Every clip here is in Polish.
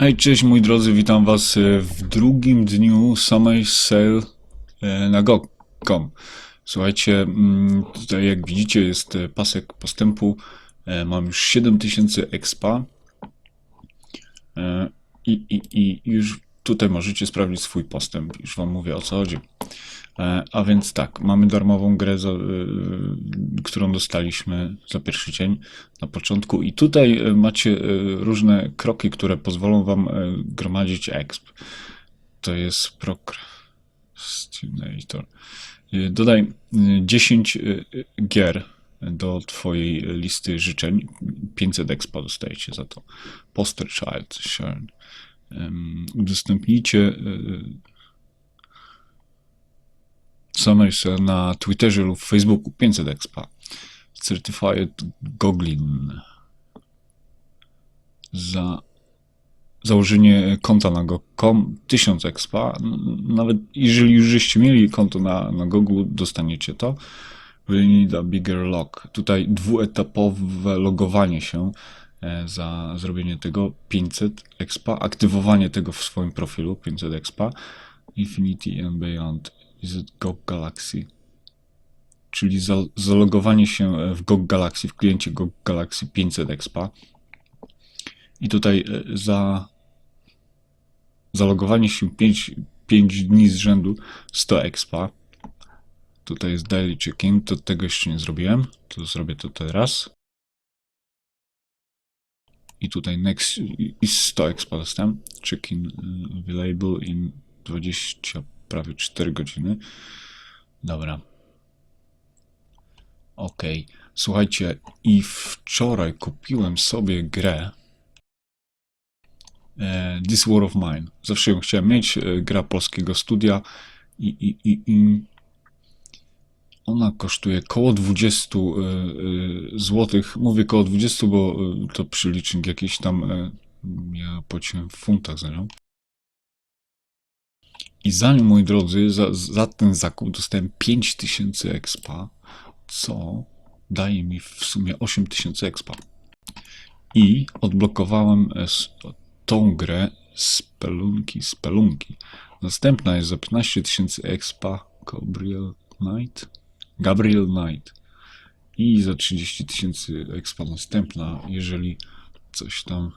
Hej, cześć moi drodzy, witam was e, w drugim dniu Summer Sale e, na GOG.com. Słuchajcie, mm, tutaj jak widzicie jest e, pasek postępu, mam już 7000 expa i, i, i już tutaj możecie sprawdzić swój postęp, już wam mówię o co chodzi. E, A więc tak, mamy darmową grę, za, y, którą dostaliśmy za pierwszy dzień na początku i tutaj e, macie e, różne kroki, które pozwolą wam e, gromadzić exp. To jest Procrastinator. E, Dodaj e, 10 e, gier do twojej listy życzeń. 500 expa dostajecie za to. Poster Child, Shern. Udostępnijcie Summersa na Twitterze lub Facebooku 500 expa. Certified Goglin. Za założenie konta na go.com 1000 expa. Nawet jeżeli już żeście mieli konto na, na Google, dostaniecie to. We need a bigger log. Tutaj dwuetapowe logowanie się e, za zrobienie tego 500 expa, aktywowanie tego w swoim profilu 500 expa, Infinity and Beyond, it GOG Galaxy, czyli za, zalogowanie się w GOG Galaxy, w kliencie GOG Galaxy 500 expa i tutaj e, za zalogowanie się 5, 5 dni z rzędu 100 expa. Tutaj jest daily check-in, to tego jeszcze nie zrobiłem, to zrobię to teraz. I tutaj next i 100 expa dostałem. Check-in y, available in 20, prawie 4 godziny. Dobra. Ok. Słuchajcie, i wczoraj kupiłem sobie grę e, This War of Mine. Zawsze ją chciałem mieć, e, gra polskiego studia i, i, i, i ona kosztuje koło 20 zł. Mówię koło 20, bo e, to przelicznik jakiś tam e, ja płaciłem w funtach za nią. I za nią, moi drodzy, za, za ten zakup dostałem 5000 expa, co daje mi w sumie 8000 expa. I odblokowałem e, tą grę Spelunki, Spelunki. Następna jest za 15 tysięcy expa Gabriel Knight. Gabriel Knight. I za 30 tysięcy expa następna, jeżeli coś tam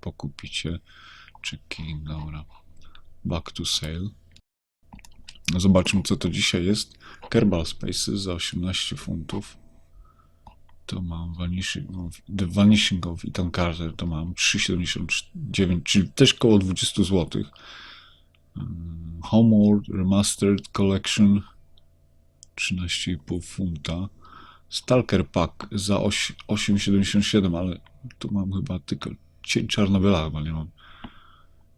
pokupicie. Check-in, dobra. Back to sale. Zobaczmy, co to dzisiaj jest. Kerbal Spaces za 18 funtów. To mam Vanishing of, The Vanishing of Ethan Carter, to mam 3,79, czyli też koło 20 zł. Homeworld Remastered Collection 13,5 funta. Stalker Pack za oś- 8,77, ale tu mam chyba tylko cień Czarnobyla chyba nie mam.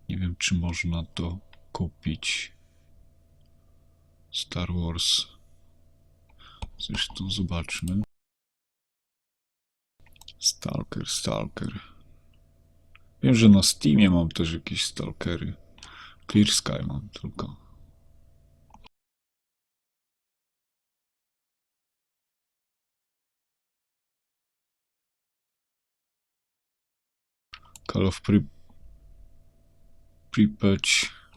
Nie wiem, czy można to kupić. Star Wars. Zresztą zobaczmy. Stalker, Stalker. Wiem, że na Steamie mam też jakieś Stalkery. Clear Sky mam tylko. Call of Pri Pripyat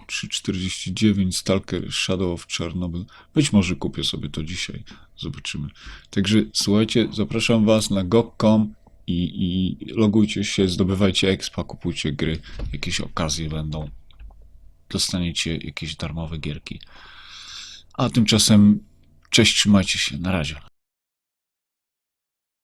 349, Stalker Shadow of Chernobyl. Być może kupię sobie to dzisiaj. Zobaczymy. Także słuchajcie, zapraszam Was na gog.com i, i logujcie się, zdobywajcie expa, kupujcie gry. Jakieś okazje będą. Dostaniecie jakieś darmowe gierki. A tymczasem cześć, trzymajcie się. Na razie.